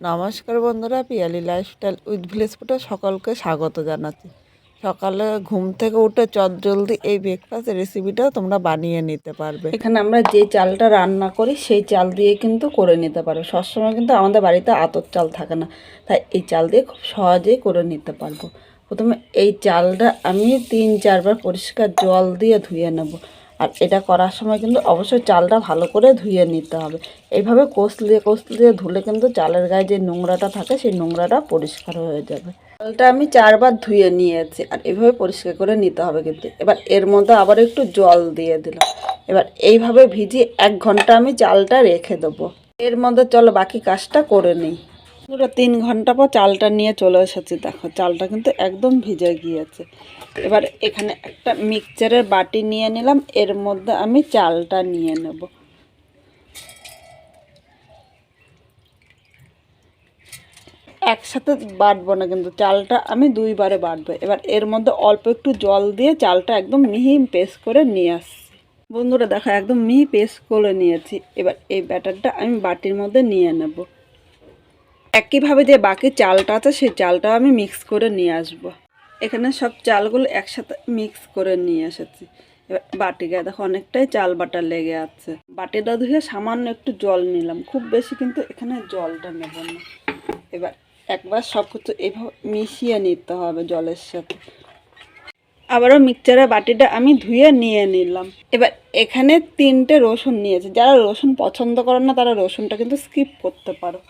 নমস্কার বন্ধুরা, Piyali lifestyle with village ফুটে সকলকে স্বাগত জানাচ্ছি। সকালে ঘুম থেকে উঠে চট জলদি এই ব্রেকফাস্ট রেসিপিটা তোমরা বানিয়ে নিতে পারবে। এখানে আমরা যে চালটা রান্না করি, সেই চাল দিয়ে কিন্তু করে নিতে পারব। সবসময় কিন্তু আমাদের বাড়িতে আতর চাল থাকে না, তাই এই চাল দিয়ে খুব সহজেই করে নিতে পারব। প্রথমে এই চালটা আমি তিন চারবার পরিষ্কার জল দিয়ে ধুয়ে নেব। আর এটা করার সময় কিন্তু অবশ্যই চালটা ভালো করে ধুয়ে নিতে হবে। এইভাবে কষলিয়ে কষলিয়ে ধুলে কিন্তু চালের গায়ে যে নোংরাটা থাকে, সেই নোংরাটা পরিষ্কার হয়ে যাবে। চালটা আমি চারবার ধুয়ে নিয়েছি আর এভাবে পরিষ্কার করে নিতে হবে কিন্তু। এবার এর মধ্যে আবার একটু জল দিয়ে দিলাম। এবার এইভাবে ভিজিয়ে এক ঘণ্টা আমি চালটা রেখে দেবো। এর মধ্যে চলো বাকি কাজটা করে নিই। তিন ঘণ্টা পর চালটা নিয়ে চলে এসেছি। দেখো, চালটা কিন্তু একদম ভিজে গিয়েছে। এবার এখানে একটা মিক্সচারের বাটি নিয়ে নিলাম, এর মধ্যে আমি চালটা নিয়ে নেব। একসাথে বাটবো না কিন্তু, চালটা আমি দুইবারে বাটবো। এবার এর মধ্যে অল্প একটু জল দিয়ে চালটা একদম মিহি পেস্ট করে নিয়ে আসছি। বন্ধুরা, দেখো একদম মিহি পেস্ট করে নিয়েছি। এবার এই ব্যাটারটা আমি বাটির মধ্যে নিয়ে নেব। একইভাবে যে বাকি চালটা আছে, সেই চালটা আমি মিক্স করে নিয়ে আসব। এখানে সব চালগুলো একসাথে মিক্স করে নিয়ে এসেছি। বাটি গায়ে দেখো অনেকটাই চাল বাটা লেগে আছে। বাটিটা ধুয়ে সামান্য একটু জল নিলাম। খুব বেশি কিন্তু এখানে জলটা নেব না। এবার একবার সব কিছু এভাবে মিশিয়ে নিতে হবে জলের সাথে। আবারও মিক্সচারের বাটিটা আমি ধুয়ে নিয়ে নিলাম। এবার এখানে তিনটে রসুন নিয়েছি। যারা রসুন পছন্দ করেন না, তারা রসুনটা কিন্তু স্কিপ করতে পারো।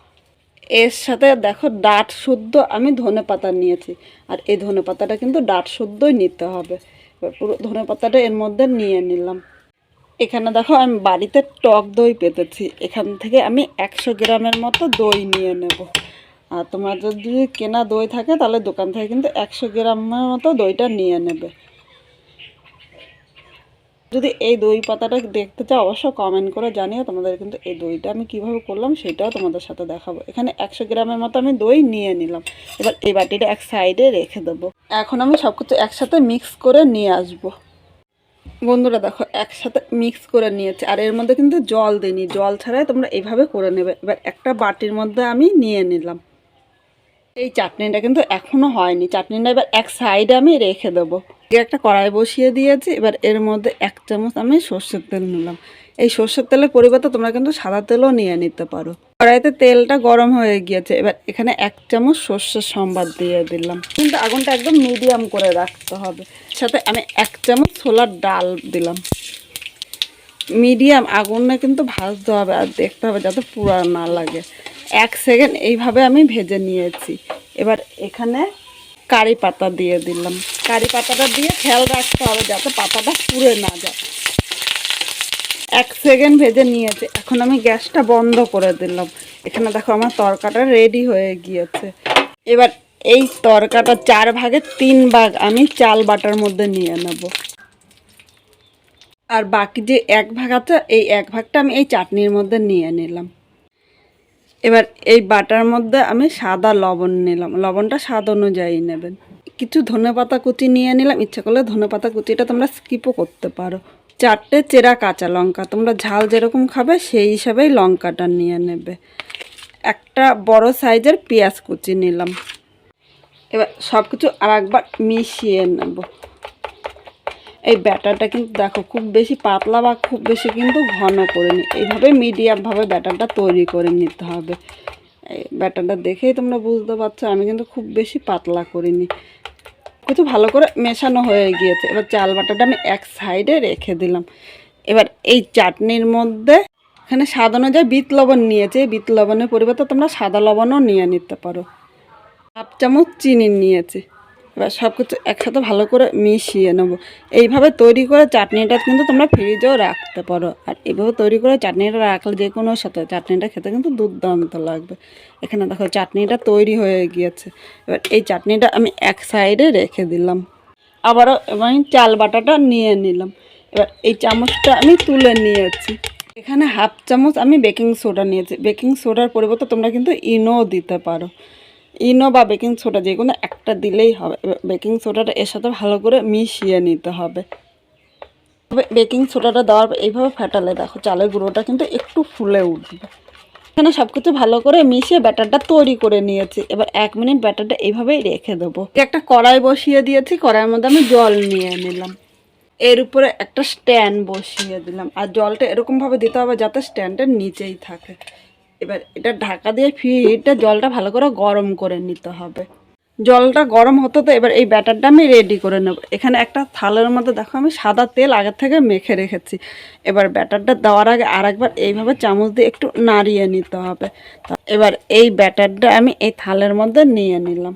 এর সাথে দেখো ডাট শুদ্ধ, আমি ধনে পাতা নিয়েছি। আর এই ধনে পাতাটা কিন্তু ডাট শুদ্ধই নিতে হবে। এবার পুরো ধনে পাতাটা এর মধ্যে নিয়ে নিলাম। এখানে দেখো আমি বাড়িতে টক দই পেতেছি। এখান থেকে আমি একশো গ্রামের মতো দই নিয়ে নেব। আর তোমার যদি কেনা দই থাকে, তাহলে দোকান থেকে কিন্তু একশো গ্রামের মতো দইটা নিয়ে নেবে। যদি এই দই পাতাটা দেখতে চাও, অবশ্যই কমেন্ট করে জানিও তোমাদের কিন্তু এই দইটা আমি কীভাবে করলাম সেটাও তোমাদের সাথে দেখাবো। এখানে একশো গ্রামের মতো আমি দই নিয়ে নিলাম। এবার এই বাটিটা এক সাইডে রেখে দেবো। এখন আমি সব কিছু একসাথে মিক্স করে নিয়ে আসব। বন্ধুরা দেখো, একসাথে মিক্স করে নিয়েছে। আর এর মধ্যে কিন্তু জল দিইনি। জল ছাড়াই তোমরা এইভাবে করে নেবে। এবার একটা বাটির মধ্যে আমি নিয়ে নিলাম। এই চাটনিটা কিন্তু এখনও হয়নি। চাটনিটা এবার এক সাইডে আমি রেখে দেবো। একটা কড়াই বসিয়ে দিয়েছি, এবার এর মধ্যে এক চামচ আমি সর্ষের তেল নিলাম। এই সর্ষের তেলের পরিবর্তে তোমরা কিন্তু সাদা তেলও নিয়ে নিতে পারো। কড়াইতে তেলটা গরম হয়ে গিয়েছে, এবার এখানে এক চামচ সর্ষের সম্বাদ দিয়ে দিলাম। কিন্তু আগুনটা একদম মিডিয়াম করে রাখতে হবে। সাথে আমি এক চামচ ছোলার ডাল দিলাম। মিডিয়াম আগুনে কিন্তু ভাজতে হবে আর দেখতে হবে যাতে পুরা না লাগে। এক সেকেন্ড এইভাবে আমি ভেজে নিয়েছি। এবার এখানে কারি পাতা দিয়ে দিলাম। কারি পাতাটা দিয়ে খেয়াল রাখতে হবে যাতে পাতাটা পুড়ে না যায়। এক সেকেন্ড ভেজে নিয়েছে। এখন আমি গ্যাসটা বন্ধ করে দিলাম। এখানে দেখো আমার তরকাটা রেডি হয়ে গিয়েছে। এবার এই তরকাটা চার ভাগের তিন ভাগ আমি চাল বাটার মধ্যে নিয়ে নেব। আর বাকি যে এক ভাগ আছে, এই এক ভাগটা আমি এই চাটনির মধ্যে নিয়ে নিলাম। এবার এই বাটার মধ্যে আমি সাদা লবণ নিলাম। লবণটা স্বাদ অনুযায়ী নেবেন। কিছু ধনেপাতা কুচি নিয়ে নিলাম। ইচ্ছা করলে ধনেপাতা কুচিটা তোমরা স্কিপও করতে পারো। চারটে চেরা কাঁচা লঙ্কা, তোমরা ঝাল যেরকম খাবে সেই হিসাবেই লঙ্কাটা নিয়ে নেবে। একটা বড় সাইজের পেঁয়াজ কুচি নিলাম। এবার সব কিছু আর একবার মিশিয়ে নেব। এই ব্যাটারটা কিন্তু দেখো, খুব বেশি পাতলা বা খুব বেশি কিন্তু ঘন করে নি এইভাবে মিডিয়ামভাবে ব্যাটারটা তৈরি করে নিতে হবে। ব্যাটারটা দেখেই তোমরা বুঝতে পারছ, আমি কিন্তু খুব বেশি পাতলা করিনি। কিছু ভালো করে মেশানো হয়ে গিয়েছে। এবার চাল বাটাটা আমি এক সাইডে রেখে দিলাম। এবার এই চাটনির মধ্যে এখানে স্বাদ অনুযায়ী বিত লবণ নিয়েছে। বিট লবণের পরিবর্তে তোমরা সাদা লবণও নিয়ে নিতে পারো। হাফ চামচ চিনি নিয়েছি। এবার সব কিছু একসাথে ভালো করে মিশিয়ে নেব। এইভাবে তৈরি করে চাটনিটা কিন্তু তোমরা ফ্রিজেও রাখতে পারো। আর এইভাবে তৈরি করে চাটনিটা রাখলে যে কোনো সাথে, চাটনিটা খেতে কিন্তু দুর্দান্ত লাগবে। এখানে দেখো চাটনিটা তৈরি হয়ে গিয়েছে। এবার এই চাটনিটা আমি এক সাইডে রেখে দিলাম। আবারও আমি চাল বাটাটা নিয়ে নিলাম। এবার এই চামচটা আমি তুলে নিয়েছি। এখানে হাফ চামচ আমি বেকিং সোডা নিয়েছি। বেকিং সোডার পরিবর্তে তোমরা কিন্তু ইনো দিতে পারো। ইনো বা বেকিং সোডা যে কোনো একটা দিলেই হবে। বেকিং সোডাটা এর সাথে ভালো করে মিশিয়ে নিতে হবে। তবে বেকিং সোডাটা দেওয়ার এইভাবে ফেটালে দেখো চালের গুঁড়োটা কিন্তু একটু ফুলে উঠবে। এখানে সব কিছু ভালো করে মিশিয়ে ব্যাটারটা তৈরি করে নিয়েছি। এবার এক মিনিট ব্যাটারটা এইভাবেই রেখে দেবো। একটা কড়াই বসিয়ে দিয়েছি। কড়াইয়ের মধ্যে আমি জল নিয়ে নিলাম। এর উপরে একটা স্ট্যান্ড বসিয়ে দিলাম। আর জলটা এরকমভাবে দিতে হবে যাতে স্ট্যান্ডের নিচেই থাকে। এবার এটা ঢাকা দিয়ে ফিরটা জলটা ভালো করে গরম করে নিতে হবে। জলটা গরম হতো তো এবার এই ব্যাটারটা আমি রেডি করে নেব। এখানে একটা থালের মধ্যে দেখো আমি সাদা তেল আগের থেকে মেখে রেখেছি। এবার ব্যাটারটা দেওয়ার আগে আর একবার এইভাবে চামচ দিয়ে একটু নাড়িয়ে নিতে হবে। এবার এই ব্যাটারটা আমি এই থালের মধ্যে নিয়ে নিলাম।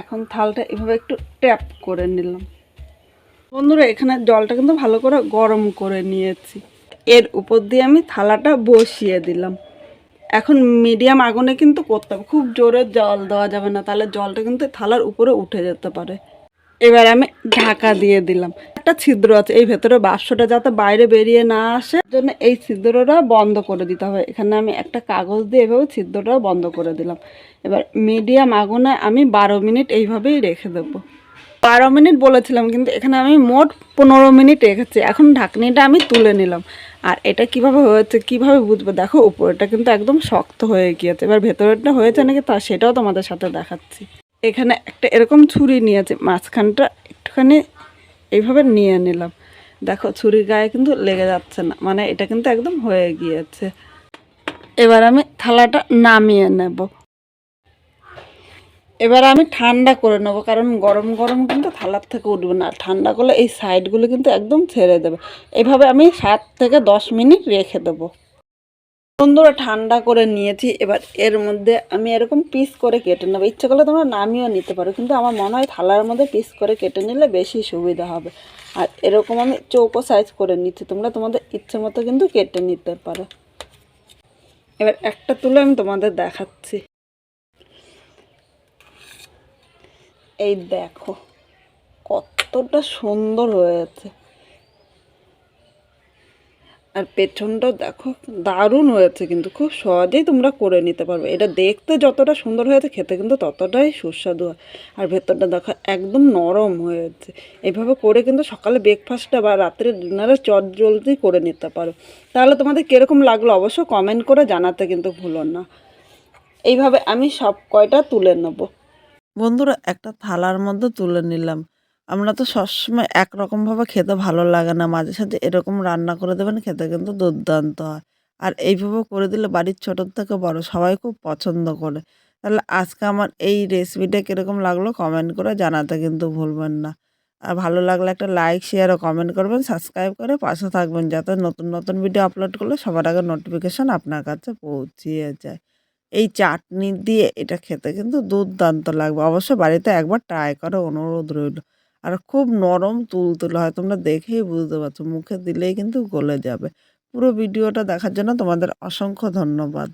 এখন থালটা এভাবে একটু ট্যাপ করে নিলাম। বন্ধুরা, এখানে জলটা কিন্তু ভালো করে গরম করে নিয়েছি। এর উপর দিয়ে আমি থালাটা বসিয়ে দিলাম। এখন মিডিয়াম আগুনে কিন্তু করতে হবে। খুব জোরে জল দেওয়া যাবে না, তাহলে জলটা কিন্তু থালার উপরে উঠে যেতে পারে। এবার আমি ঢাকা দিয়ে দিলাম। একটা ছিদ্র আছে, এই ভেতরে বাষ্পটা যাতে বাইরে বেরিয়ে না আসে জন্য এই ছিদ্রটা বন্ধ করে দিতে হবে। এখানে আমি একটা কাগজ দিয়ে এভাবে ছিদ্রটা বন্ধ করে দিলাম। এবার মিডিয়াম আগুনে আমি বারো মিনিট এইভাবেই রেখে দেবো। বারো মিনিট বলেছিলাম, কিন্তু এখানে আমি মোট পনেরো মিনিট রেখেছি। এখন ঢাকনিটা আমি তুলে নিলাম। আর এটা কীভাবে হয়েছে, কীভাবে বুঝব? দেখো, উপরেটা কিন্তু একদম শক্ত হয়ে গিয়েছে। এবার ভেতরেরটা হয়েছে নাকি তা সেটাও তোমাদের সাথে দেখাচ্ছি। এখানে একটা এরকম ছুরি নিয়েছে, মাঝখানটা একটুখানি এইভাবে নিয়ে নিলাম। দেখো, ছুরির গায়ে কিন্তু লেগে যাচ্ছে না মানে এটা কিন্তু একদম হয়ে গিয়েছে। এবার আমি থালাটা নামিয়ে নেব। এবার আমি ঠান্ডা করে নেব, কারণ গরম গরম কিন্তু থালার থেকে উঠবে না। ঠান্ডা করলে এই সাইডগুলো কিন্তু একদম ছেড়ে দেবে। এভাবে আমি সাত থেকে দশ মিনিট রেখে দেবো। বন্ধুরা, ঠান্ডা করে নিয়েছি। এবার এর মধ্যে আমি এরকম পিস করে কেটে নেব। ইচ্ছে করলে তোমরা নামিয়েও নিতে পারো, কিন্তু আমার মনে হয় থালার মধ্যে পিস করে কেটে নিলে বেশি সুবিধা হবে। আর এরকম আমি চৌকো সাইজ করে নিচ্ছি। তোমরা তোমাদের ইচ্ছে মতো কিন্তু কেটে নিতে পারো। এবার একটা তুলে আমি তোমাদের দেখাচ্ছি। এই দেখো, কতটা সুন্দর হয়েছে। আর পেছনটাও দেখো, দারুণ হয়েছে কিন্তু, খুব সহজেই তোমরা করে নিতে পারবে। এটা দেখতে যতটা সুন্দর হয়েছে, খেতে কিন্তু ততটাই সুস্বাদু হয়। আর ভেতরটা দেখো, একদম নরম হয়েছে। এইভাবে করে কিন্তু সকালে ব্রেকফাস্টটা বা রাত্রে ডিনারে চট জলদি করে নিতে পারো। তাহলে তোমাদের কীরকম লাগল অবশ্য কমেন্ট করে জানাতে কিন্তু ভুলো না। এইভাবে আমি সব কয়টা তুলে নেব। বন্ধুরা, একটা থালার মধ্যে তুলে নিলাম। আমরা তো সবসময় একরকমভাবে খেতে ভালো লাগে না। মাঝে সাঝে এরকম রান্না করে দেবেন, খেতে কিন্তু দুর্দান্ত হয়। আর এইভাবে করে দিলে বাড়ির ছোটোর থেকে বড় সবাই খুব পছন্দ করে। তাহলে আজকে আমার এই রেসিপিটা কীরকম লাগল কমেন্ট করে জানাতে কিন্তু ভুলবেন না। আর ভালো লাগলে একটা লাইক শেয়ার ও কমেন্ট করবেন সাবস্ক্রাইব করে পাশে থাকবেন, যাতে নতুন নতুন ভিডিও আপলোড করলে সবার আগে নোটিফিকেশান আপনার কাছে পৌঁছিয়ে যায়। এই চাটনি দিয়ে এটা খেতে কিন্তু দুর্দান্ত লাগবে। অবশ্য বাড়িতে একবার ট্রাই করে অনুরোধ রইল। আর খুব নরম তুলতুলে হয়, তোমরা দেখেই বুঝতে পারছ। মুখে দিলেই কিন্তু গলে যাবে। পুরো ভিডিওটা দেখার জন্য তোমাদের অসংখ্য ধন্যবাদ।